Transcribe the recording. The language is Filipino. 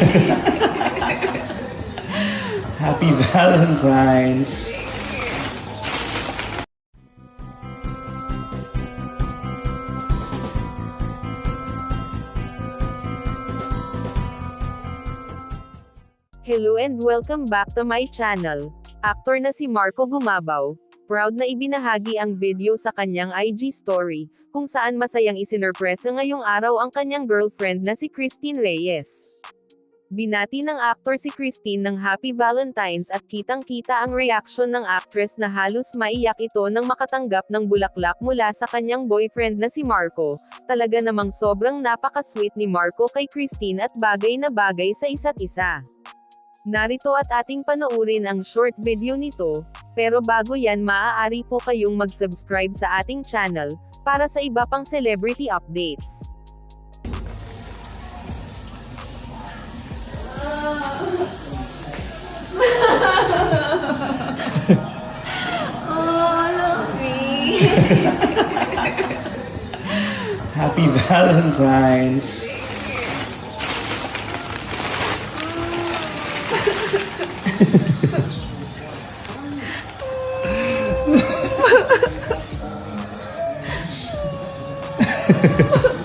Happy Valentine's. Hello and welcome back to my channel. Aktor na si Marco Gumabaw, proud na ibinahagi ang video sa kanyang IG story, kung saan masayang isinurpresa ngayong araw ang kanyang girlfriend na si Christine Reyes. Binati ng aktor si Christine ng Happy Valentine's at kitang-kita ang reaction ng actress na halos maiyak ito nang makatanggap ng bulaklak mula sa kanyang boyfriend na si Marco. Talaga namang sobrang napaka-sweet ni Marco kay Christine at bagay na bagay sa isa't isa. Narito at ating panoorin ang short video nito, pero bago yan maaari po kayong mag-subscribe sa ating channel, para sa iba pang celebrity updates. Happy Valentine's.